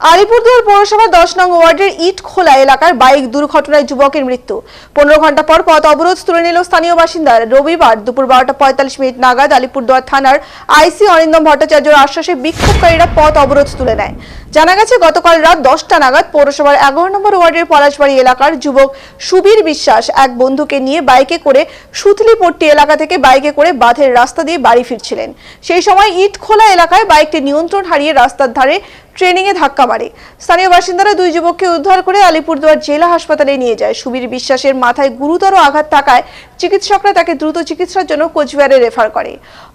আলিপুরদুয়ার পৌরসভা দশ নং ওয়ার্ডের ইট খোলা এলাকার বাইক দুর্ঘটনায় যুবকের মৃত্যু। পনেরো ঘণ্টা পর পথ অবরোধ তুলে নিল স্থানীয় বাসিন্দার রবিবার দুপুর বারোটা পঁয়তাল্লিশ মিনিট নাগাদ আলিপুরদুয়ার থানার আইসি অরিন্দম ভট্টাচার্যর আশ্বাসে বিক্ষোভকারীরা পথ অবরোধ তুলে নেয়। জানা গেছে, গতকাল রাত দশটা নাগাদ পৌরসভার এগারো নম্বর ওয়ার্ডের পলাশবাড়ি এলাকার যুবক সুবীর বিশ্বাস এক বন্ধুকে নিয়ে বাইকে করে সুতলিপট্টি এলাকা থেকে বাইকে করে বাঁধের রাস্তা দিয়ে বাড়ি ফিরছিলেন। সেই সময় ইট খোলা এলাকায় বাইকটি নিয়ন্ত্রণ হারিয়ে রাস্তার ধারে ট্রেনিংয়ে ধাক্কা মারে। স্থানীয় বাসিন্দারা দুই যুবককে উদ্ধার করে আলিপুরদুয়ার জেলা হাসপাতালে নিয়ে যায়। সুবীর বিশ্বাসের মাথায় গুরুতর আঘাত থাকায় চিকিৎসকরা তাকে দ্রুত চিকিৎসার জন্য কোচবিহারে রেফার করে।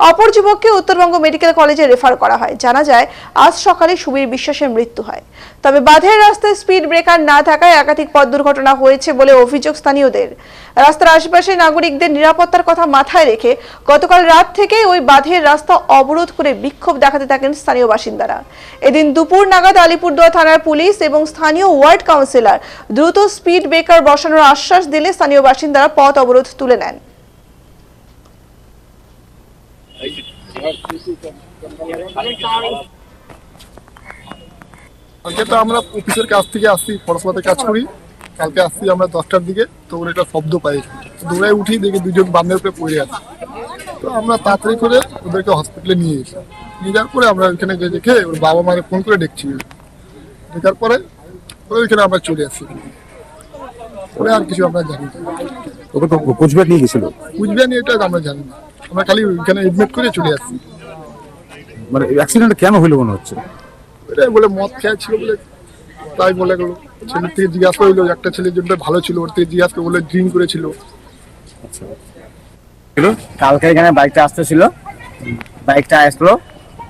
অপর যুবককে উত্তরবঙ্গ মেডিকেল কলেজে রেফার করা হয়। জানা যায়, আজ সকালে সুবীর বিশ্বাসের মৃত্যু হয়। তবে বাঁধের রাস্তায় স্পিড ব্রেকার না থাকায় একাধিক পথ দুর্ঘটনা হয়েছে বলে অভিযোগ স্থানীয়দের। রাস্তার আশেপাশে নাগরিকদের নিরাপত্তার কথা মাথায় রেখে গতকাল রাত থেকে ওই বাঁধের রাস্তা অবরোধ করে বিক্ষোভ দেখাতে থাকেন স্থানীয় বাসিন্দারা। এদিন দুপুর নাগাদ আলিপুরদুয়ার থানার পুলিশ এবং স্থানীয় ওয়ার্ড কাউন্সিলর দ্রুত স্পিড ব্রেকার বসানোর আশ্বাস দিলে স্থানীয় বাসিন্দারা পথ অবরোধ তুলে নেন। কালকে তো আমরা অফিসের কাছ থেকে আসছি, পড়াশোনাতে কাজ করি। কালকে আসছি আমরা দশটার দিকে, তো একটা শব্দ পাই দৌড়ায় উঠি, দেখি দুজন বান্ধের উপরে পড়ে আছে। তো আমরা তাড়াতাড়ি করে ওদেরকে হসপিটালে নিয়ে এসি নিয়ে যাওয়ার পরে আমরা ওইখানে গিয়ে দেখে ওর বাবা মাকে ফোন করে দেখছি। দেখার পরে ওইখানে আমরা চলে আসছি ওরা আর কিছু আমরা জানি না। ওকে তো কোচবিহার নিয়ে গেছিল? কুচবিহার নিয়ে এটা আমরা জানি না। আমরা খালি ওইখানে এডমিট করে চলে আসছি মানে অ্যাক্সিডেন্ট কেন হইল মনে হচ্ছে? এটাই বলে মদ খেয়ে ছিল বলে তাই বলে গেলো। ছেলের থেকে জিজ্ঞাসা করল একটা ছেলের জন্য ভালো ছিল ওর থেকে জিজ্ঞাসা করে বলে ড্রিঙ্ক করেছিল। কালকে এখানে বাইকটা আসতেছিল। বাইকটা আসলো।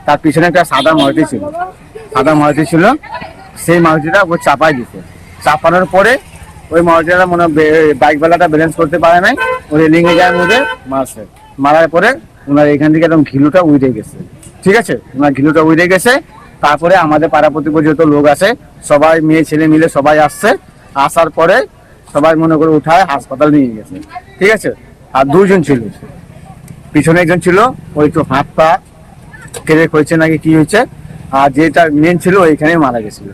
তার পিছনে একটা সাদা মারুতি ছিল। সাদা মারুতি ছিল। সেই মারুতিটা ও চাপাই দিছে। চাপানোর পরে ওই মারুতিটা মনে বে- বাইক বেলাটা ব্যালেন্স করতে পারে নাই। ও রেলিং এ যায় মধ্যে মারছে। মারার পরে ওনার এখান থেকে একদম ঘিলুটা উইড়ে গেছে। ঠিক আছে? ওনার ঘিলুটা উইড়ে গেছে। তারপরে আমাদের পাড়া প্রতিপক্ষ যত লোক আছে, সবাই মেয়ে, ছেলে মিলে সবাই আসছে। আসার পরে সবাই মনে করে উঠায়, হাসপাতাল নিয়ে গেছে। ঠিক আছে? আর দুজন ছিল। পিছনে একজন ছিল, ওই একটু হাত পা কেড়ে হয়েছে নাকি কি হয়েছে। আর যেটা মেন ছিল ওইখানে মারা গেছিল।